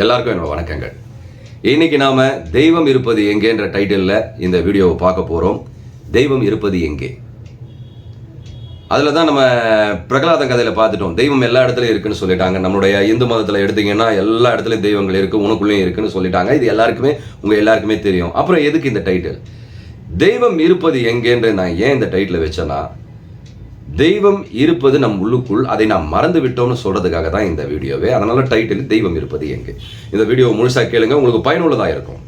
எல்லாருக்கும் என்னோட வணக்கங்கள். இன்னைக்கு நாம தெய்வம் இருப்பது எங்கேன்ற டைட்டிலில் இந்த வீடியோவை பார்க்க போகிறோம் தெய்வம் இருப்பது எங்கே? அதில் தான் நம்ம பிரகலாதன் கதையில் பார்த்துட்டோம். தெய்வம் எல்லா இடத்துலையும் இருக்குன்னு சொல்லிட்டாங்க. நம்மளுடைய இந்து மதத்தில் எடுத்தீங்கன்னா எல்லா இடத்துலையும் தெய்வங்கள் இருக்குது உனக்குள்ளேயும் இருக்குன்னு சொல்லிட்டாங்க. இது எல்லாருக்குமே உங்கள் எல்லாருக்குமே தெரியும். அப்புறம் எதுக்கு இந்த டைட்டில் தெய்வம் இருப்பது எங்கேன்ற நான் ஏன் இந்த டைட்டில் வச்சேன்னா தெய்வம் இருப்பது நம் உள்ளுக்குள் அதை நாம் மறந்து விட்டோம்னு சொல்கிறதுக்காக தான் இந்த வீடியோவே. அதனால் டைட்டில் தெய்வம் இருப்பது எங்கே? இந்த வீடியோ முழுசாக கேளுங்க உங்களுக்கு பயனுள்ளதாக இருக்கும்.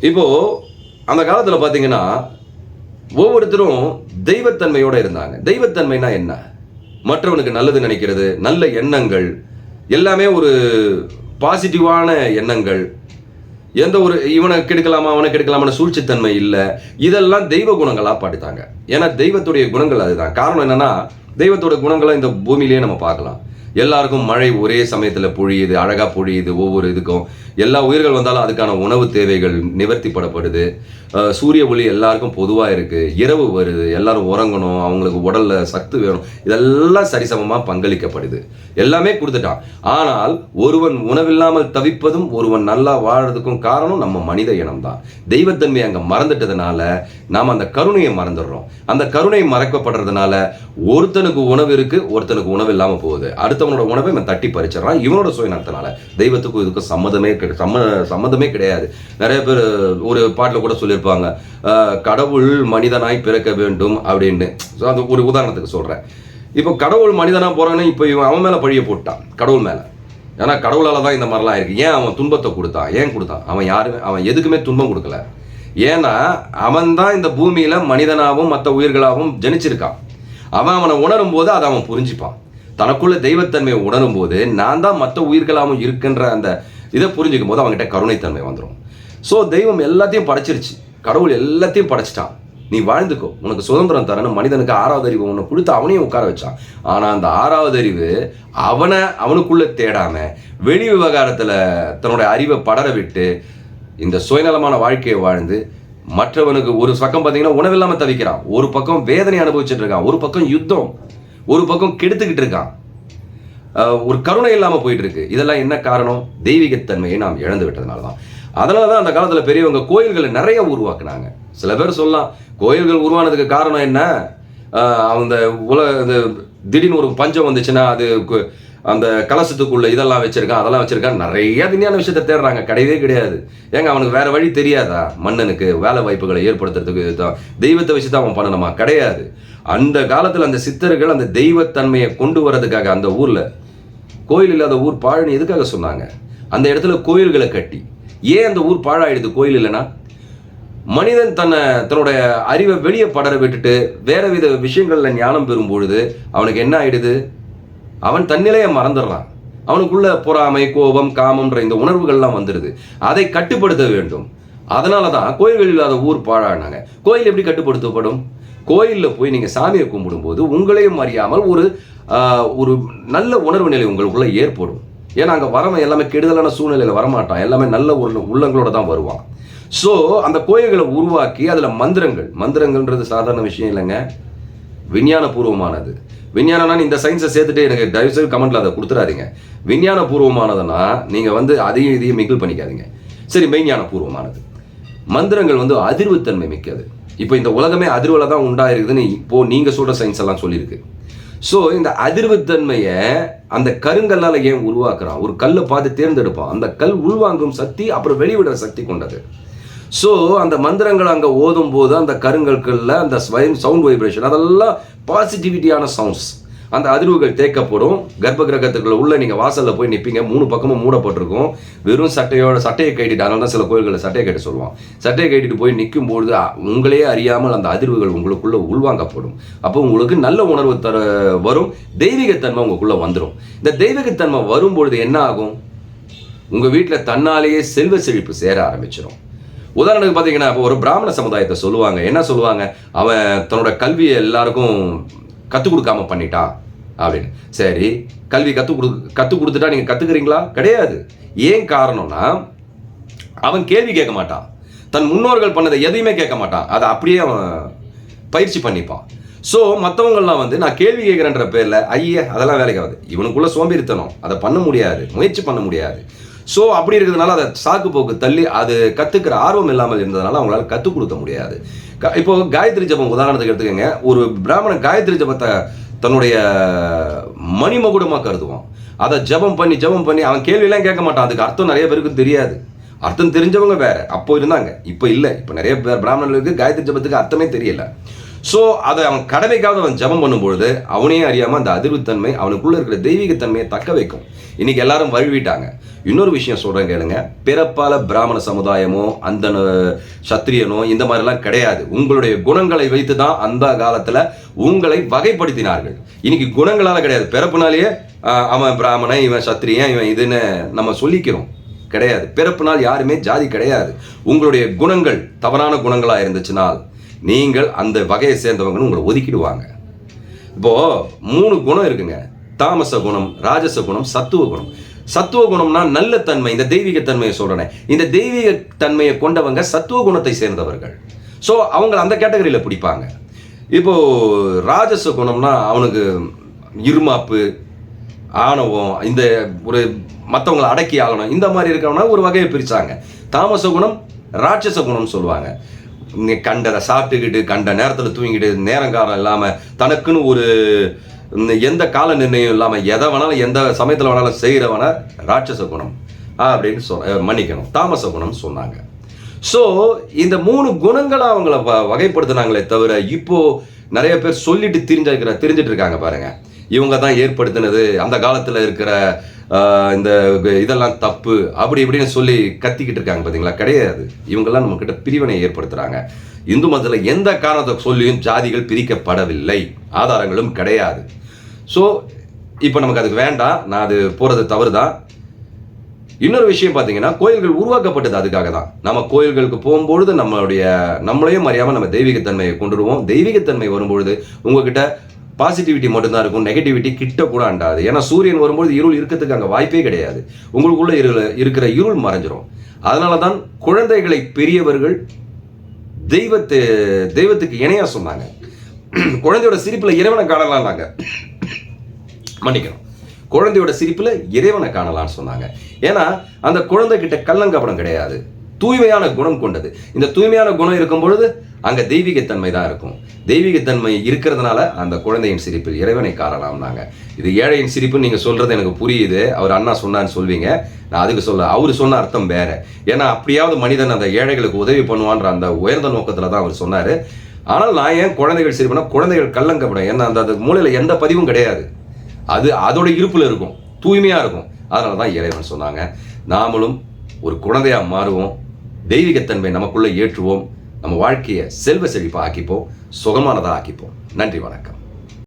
இப்போது அந்த காலத்தில் பார்த்தீங்கன்னா ஒவ்வொருத்தரும் தெய்வத்தன்மையோடு இருந்தாங்க. தெய்வத்தன்மைனா என்ன? மற்றவனுக்கு நல்லது நினைக்கிறது நல்ல எண்ணங்கள் எல்லாமே ஒரு பாசிட்டிவான எண்ணங்கள் எந்த ஒரு இவனை கெடுக்கலாமா அவனை கெடுக்கலாமான சூழ்ச்சித்தன்மை இல்லை. இதெல்லாம் தெய்வ குணங்களாக பாடித்தாங்க ஏன்னா தெய்வத்துடைய குணங்கள் அதுதான். காரணம் என்னன்னா தெய்வத்தோட குணங்களை இந்த பூமியிலேயே நம்ம பார்க்கலாம். எல்லாருக்கும் மழை ஒரே சமயத்தில் பொழியுது அழகா பொழியுது ஒவ்வொரு இதுக்கும். எல்லா உயிர்கள் வந்தாலும் அதுக்கான உணவு தேவைகள் நிவர்த்திப்படப்படுது. படப்படுது சூரிய ஒளி எல்லாருக்கும் பொதுவாக இருக்கு. இரவு வருது எல்லாரும் உறங்கணும் அவங்களுக்கு உடல்ல சத்து வேணும். இதெல்லாம் சரிசமமாக பங்களிக்கப்படுது. எல்லாமே கொடுத்துட்டான். ஆனால் ஒருவன் உணவில்லாமல் தவிப்பதும் ஒருவன் நல்லா வாழறதுக்கும் காரணம் நம்ம மனித இனம் தான் தெய்வத்தன்மை அங்கே மறந்துட்டதுனால நாம் அந்த கருணையை மறந்துடுறோம். அந்த கருணை மறக்கப்படுறதுனால ஒருத்தனுக்கு உணவு இருக்கு ஒருத்தனுக்கு உணவு இல்லாமல் போகுது. மற்றவனோட உணவை இவன் தட்டி பறிச்சிடறான். இவனோட சுயநலத்தினால. தெய்வத்துக்கும் இதுக்கும் சம்மதமே சம்ம சம்மந்தமே கிடையாது. நிறைய பேர் ஒரு பாட்டில் கூட சொல்லியிருப்பாங்க கடவுள் மனிதனாய் பிறக்க வேண்டும் அப்படின்னு. ஸோ அது ஒரு உதாரணத்துக்கு சொல்கிறேன் இப்போ கடவுள் மனிதனா போறான்னு இப்போ இவன் அவன் மேலே பழிய போட்டான் கடவுள் மேலே. ஏன்னா கடவுளால தான் இந்த மாதிரிலாம் இருக்கு. ஏன் அவன் துன்பத்தை கொடுத்தான்? ஏன் கொடுத்தான்? அவன் யாருமே அவன் எதுக்குமே துன்பம் கொடுக்கல. ஏன்னா அவன் தான் இந்த பூமியில மனிதனாகவும் மற்ற உயிர்களாகவும் ஜனிச்சிருக்கான். அவன் அவனை உணரும் போது அதை அவன் புரிஞ்சுப்பான். தனக்குள்ள தெய்வத்தன்மையை உணரும் போது நான் தான் மற்ற உயிர்களாகவும் இருக்கின்ற அந்த இதை புரிஞ்சுக்கும் போது அவன்கிட்ட கருணைத்தன்மை வந்துடும் ஸோ தெய்வம் எல்லாத்தையும் படைச்சிருச்சு. கடவுள் எல்லாத்தையும் படைச்சிட்டான். நீ வாழ்ந்துக்கோ. உனக்கு சுதந்திரம் தரணும் மனிதனுக்கு ஆறாவது அறிவு உன்னை கொடுத்து அவனையும் உட்கார வச்சான். ஆனால் அந்த ஆறாவது அறிவு அவனை அவனுக்குள்ளே தேடாம வெளி விவகாரத்தில் தன்னுடைய அறிவை படர விட்டு இந்த சுயநலமான வாழ்க்கையை வாழ்ந்து மற்றவனுக்கு ஒரு பக்கம் பார்த்தீங்கன்னா உணவில்லாமல் தவிக்கிறான். ஒரு பக்கம் வேதனை அனுபவிச்சுட்டு இருக்கான். ஒரு பக்கம் யுத்தம். ஒரு பக்கம் கெடுத்துக்கிட்டு இருக்கான். ஒரு கருணை இல்லாமல் போயிட்டு இருக்கு இதெல்லாம் என்ன காரணம்? தெய்வீகத்தன்மையை நாம் இழந்து விட்டதுனால தான் அதனால தான் அந்த காலத்தில் பெரியவங்க கோயில்களை நிறைய உருவாக்குனாங்க. சில பேர் சொல்லலாம் கோயில்கள் உருவானதுக்கு காரணம் என்ன? அந்த உல இந்த திடீர்னு ஒரு பஞ்சம் வந்துச்சுன்னா அது கு- அந்த கலசத்துக்குள்ள இதெல்லாம் வச்சிருக்கான் அதெல்லாம் வச்சிருக்கான் நிறைய விஞ்ஞான விஷயத்த தேடுறாங்க. கிடையவே கிடையாது. ஏங்க அவனுக்கு வேற வழி தெரியாதா? மன்னனுக்கு வேலை வாய்ப்புகளை ஏற்படுத்துறதுக்கு இதுதான் தெய்வத்தை வச்சு தான் அவன் பண்ணணுமா? கிடையாது. அந்த காலத்தில் அந்த சித்தர்கள் அந்த தெய்வத்தன்மையை கொண்டு வர்றதுக்காக அந்த ஊர்ல கோயில் இல்லாத ஊர் பாழனி எதுக்காக சொன்னாங்க? அந்த இடத்துல கோயில்களை கட்டி. ஏன் அந்த ஊர் பாழாயிடுது கோயில் இல்லைன்னா? மனிதன் தன்னை தன்னுடைய அறிவை வெளியே படர விட்டுட்டு வேற வித விஷயங்களில் ஞானம் பெறும் பொழுது அவனுக்கு என்ன ஆயிடுது? அவன் தன்னிலையை மறந்துடுறான். அவனுக்குள்ள பொறாமை கோபம் காமம்ன்ற இந்த உணர்வுகள்லாம் வந்துடுது. அதை கட்டுப்படுத்த வேண்டும். அதனால தான் கோயில்கள் இல்லாத ஊர் பாழானாங்க. கோயில் எப்படி கட்டுப்படுத்தப்படும்? கோயிலில் போய் நீங்கள் சாமியை கும்பிடும்போது உங்களையும் அறியாமல் ஒரு ஒரு நல்ல உணர்வு நிலை உங்களுக்குள்ள ஏற்படும். ஏன்னா அங்கே வரவன் எல்லாமே கெடுதலான சூழ்நிலையில் வரமாட்டான். எல்லாமே நல்ல உள்ள உள்ளங்களோட தான் வருவான். ஸோ அந்த கோயில்களை உருவாக்கி அதில் மந்திரங்கள். மந்திரங்கள்ன்றது சாதாரண விஷயம் இல்லைங்க. விஞ்ஞானபூர்வமானது. விஞ்ஞானம்னா இந்த சயின்ஸை சேர்த்துட்டு எனக்கு தயவுசெய்து கமெண்ட்ல அதை கொடுத்துறாதீங்க விஞ்ஞானபூர்வமானதுன்னா நீங்கள் வந்து அதையும் இதையும் மிங்கிள் பண்ணிக்காதீங்க. சரி மெய்ஞானபூர்வமானது. மந்திரங்கள் வந்து அதிர்வுத்தன்மை மிக்கது. இப்போ இந்த உலகமே அதிர்வில் தான் உண்டாயிருக்குதுன்னு இப்போ நீங்கள் சொல்கிற சயின்ஸ் எல்லாம் சொல்லியிருக்கு. ஸோ இந்த அதிர்வுத்தன்மையை அந்த கருங்கல்லால் ஏன் உருவாக்குறான்? ஒரு கல்லை பார்த்து தேர்ந்தெடுப்பான். அந்த கல் உள்வாங்கும் சக்தி அப்புறம் வெளிவிடுற சக்தி கொண்டது. ஸோ அந்த மந்திரங்கள் அங்கே ஓதும் போது அந்த கருங்கற்களில் அந்த ஸ்வயம் சவுண்ட் வைப்ரேஷன் அதெல்லாம் பாசிட்டிவிட்டியான சவுண்ட்ஸ் அந்த அதிர்வுகள் தேக்கப்படும். கர்ப்ப கிரகத்துக்குள்ள உள்ள நீங்கள் வாசலில் போய் நிற்பீங்க மூணு பக்கமும் மூடப்பட்டிருக்கும். வெறும் சட்டையோட சட்டையை கட்டிட்டு அதனால தான் சில கோயில்களில் சட்டையை கட்டி சொல்லுவான். சட்டையை கட்டிட்டு போய் நிற்கும் பொழுது உங்களே அறியாமல் அந்த அதிர்வுகள் உங்களுக்குள்ளே உள்வாங்கப்படும். அப்போ உங்களுக்கு நல்ல உணர்வு தர வரும். தெய்வீகத்தன்மை உங்களுக்குள்ளே வந்துடும் இந்த தெய்வீகத்தன்மை வரும்பொழுது என்ன ஆகும்? உங்கள் வீட்டில் தன்னாலேயே செல்வ செழிப்பு சேர ஆரம்பிச்சிடும் உதாரணத்துக்கு பார்த்தீங்கன்னா இப்போ ஒரு பிராமண சமுதாயத்தை சொல்லுவாங்க. என்ன சொல்லுவாங்க? அவன் தன்னோட கல்வியை எல்லாருக்கும் கற்றுக் கொடுக்காம பண்ணிட்டான் அப்படின்னு. சரி கல்வி கற்றுக் கொடு கற்றுக் கொடுத்துட்டா நீங்கள் கற்றுக்குறீங்களா கிடையாது. ஏன் காரணம்னா அவன் கேள்வி கேட்க மாட்டான். தன் முன்னோர்கள் பண்ணதை எதையுமே கேட்க மாட்டான். அதை அப்படியே அவன் பயிற்சி பண்ணிப்பான். ஸோ மற்றவங்கள்லாம் வந்து நான் கேள்வி கேட்குறேன்ற பேரில் ஐய அதெல்லாம் வேலைக்கு ஆகுது இவனுக்குள்ள சோம்பேறித்தனம். அதை பண்ண முடியாது. முயற்சி பண்ண முடியாது. ஸோ அப்படி இருக்கிறதுனால அதை சாக்கு போக்கு தள்ளி அது கற்றுக்கிற ஆர்வம் இல்லாமல் இருந்ததுனால அவங்களால கற்றுக் கொடுக்க முடியாது. க- இப்போ காயத்ரி ஜபம் உதாரணத்துக்கு எடுத்துக்கங்க. ஒரு பிராமணன் காயத்ரி ஜபத்தை தன்னுடைய மணிமகுடமாக கருதுவான். அதை ஜெபம் பண்ணி ஜெபம் பண்ணி அவன் கேள்வியெல்லாம் கேட்க மாட்டான். அதுக்கு அர்த்தம் நிறைய பேருக்கு தெரியாது. அர்த்தம் தெரிஞ்சவங்க வேற. அப்போ இருந்தாங்க. இப்போ இல்லை. இப்போ நிறைய பேர் பிராமணர்களுக்கு காயத்ரி ஜபத்துக்கு அர்த்தமே தெரியல. ஸோ அதை அவன் கடமைக்காக அவன் ஜெபம் பண்ணும்பொழுது அவனே அறியாமல் அந்த அதிர்வுத்தன்மை அவனுக்குள்ளே இருக்கிற தெய்வீகத்தன்மையை தக்க வைக்கும். இன்றைக்கி எல்லாரும் வழுவிட்டாங்க இன்னொரு விஷயம் சொல்கிறேன் கேளுங்க. பிறப்பால பிராமண சமுதாயமோ அந்த சத்திரியனோ இந்த மாதிரிலாம் கிடையாது. உங்களுடைய குணங்களை வைத்து தான் அந்த காலத்தில் உங்களை வகைப்படுத்தினார்கள். இன்னைக்கு குணங்களால் கிடையாது. பிறப்புனாலேயே அவன் பிராமணன் இவன் சத்திரியன் இவன் இதுன்னு நம்ம சொல்லிக்கிறோம். கிடையாது. பிறப்புனால் யாருமே ஜாதி கிடையாது. உங்களுடைய குணங்கள் தவறான குணங்களாக இருந்துச்சுனால் நீங்கள் அந்த வகையை சேர்ந்தவங்கன்னு உங்களை ஒதுக்கிடுவாங்க. இப்போ மூணு குணம் இருக்குங்க. தாமச குணம் ராஜச குணம் சத்துவ குணம். சத்துவ குணம்னா நல்ல தன்மை இந்த தெய்வீக தன்மையை சொல்கிறேன் இந்த தெய்வீக தன்மையை கொண்டவங்க சத்துவ குணத்தை சேர்ந்தவர்கள். ஸோ அவங்க அந்த கேட்டகரியில் பிடிப்பாங்க. இப்போ ராஜச குணம்னா அவனுக்கு இருமாப்பு ஆணவம் இந்த ஒரு மற்றவங்களை அடக்கி ஆகணும் இந்த மாதிரி இருக்கவனா ஒரு வகையை பிரித்தாங்க தாமச குணம் ராட்சச குணம்னு சொல்லுவாங்க. கண்டதை சாப்பிட்டுக்கிட்டு கண்ட நேரத்தில் தூங்கிட்டு நேரங்காலம் இல்லாமல் தனக்குன்னு ஒரு எந்த கால நிர்ணயம் இல்லாமல் எதை வேணாலும் எந்த சமயத்தில் வேணாலும் செய்கிறவன ராட்சச குணம். அப்படின்னு சொல் மன்னிக்கணும். தாமச குணம்னு சொன்னாங்க. ஸோ இந்த மூணு குணங்களை அவங்கள வ- தவிர இப்போ நிறைய பேர் சொல்லிட்டு தெரிஞ்சிருக்கிற தெரிஞ்சிட்டு இருக்காங்க பாருங்கள் இவங்க தான் ஏற்படுத்தினது. அந்த காலத்தில் இருக்கிற இந்த இதெல்லாம் தப்பு அப்படி இப்படின்னு சொல்லி கத்திக்கிட்டு இருக்காங்க பார்த்தீங்களா கிடையாது. இவங்கெல்லாம் நம்ம கிட்ட பிரிவினை ஏற்படுத்துறாங்க. இந்து மதத்தில் எந்த காரணத்தை சொல்லியும் ஜாதிகள் பிரிக்கப்படவில்லை. ஆதாரங்களும் கிடையாது. ஸோ இப்போ நமக்கு அதுக்கு வேண்டாம். நான் அது போகிறது தவறு தான் இன்னொரு விஷயம் பார்த்தீங்கன்னா கோயில்கள் உருவாக்கப்பட்டது அதுக்காக தான். நம்ம கோயில்களுக்கு போகும்பொழுது நம்மளுடைய நம்மளையும் அறியாமல் நம்ம தெய்வீகத்தன்மையை கொண்டுடுவோம் தெய்வீகத்தன்மை வரும்பொழுது உங்ககிட்ட பாசிட்டிவிட்டி மட்டும்தான் இருக்கும் நெகட்டிவிட்டி கிட்ட கூட அண்டாது. ஏன்னா சூரியன் வரும்போது இருள் இருக்கிறதுக்கு அங்கே வாய்ப்பே கிடையாது. உங்களுக்குள்ள இருள் இருக்கிற இருள் மறைஞ்சிரும். அதனால தான் குழந்தைகளை பெரியவர்கள் தெய்வத்து தெய்வத்துக்கு இணையா சொன்னாங்க. குழந்தையோட சிரிப்பில் இறைவனை காணலாம் நாங்கள் மன்னிக்கணும். குழந்தையோட சிரிப்பில் இறைவனை காணலாம்னு சொன்னாங்க. ஏன்னா அந்த குழந்தைகிட்ட கள்ளங்கபடம் கிடையாது. தூய்மையான குணம் கொண்டது. இந்த தூய்மையான குணம் இருக்கும் பொழுது அங்க தெய்வீகத்தன்மை தான் இருக்கும். தெய்வீகத்தன்மை இருக்கிறதுனால அந்த குழந்தையின் சிரிப்பில் இறைவனை காணலாம்னாங்க இது ஏழையின் சிரிப்பு நீங்க சொல்றது எனக்கு புரியுது. அவர் அண்ணா சொன்னான்னு சொல்வீங்க. நான் அதுக்கு சொல்ல அவர் சொன்ன அர்த்தம் வேற. ஏன்னா அப்படியாவது மனிதன் அந்த ஏழைகளுக்கு உதவி பண்ணுவான்ற அந்த உயர்ந்த நோக்கத்துல தான் அவர் சொன்னாரு. ஆனால் நான் ஏன் குழந்தைகள் சிரிப்புனா குழந்தைகள் கள்ளங்கப்படும் ஏன்னா அந்த அந்த மூலையில எந்த பதிவும் கிடையாது. அது அதோட இருப்புல இருக்கும். தூய்மையா இருக்கும். அதனால தான் இறைவன் சொன்னாங்க. நாமளும் ஒரு குழந்தையா மாறுவோம். தெய்வீகத்தன்மை நமக்குள்ளே ஏற்றுவோம். நம்ம வாழ்க்கையை செல்வ செழிப்பாக ஆக்கிப்போம். சுகமானதாக ஆக்கிப்போம். நன்றி வணக்கம்.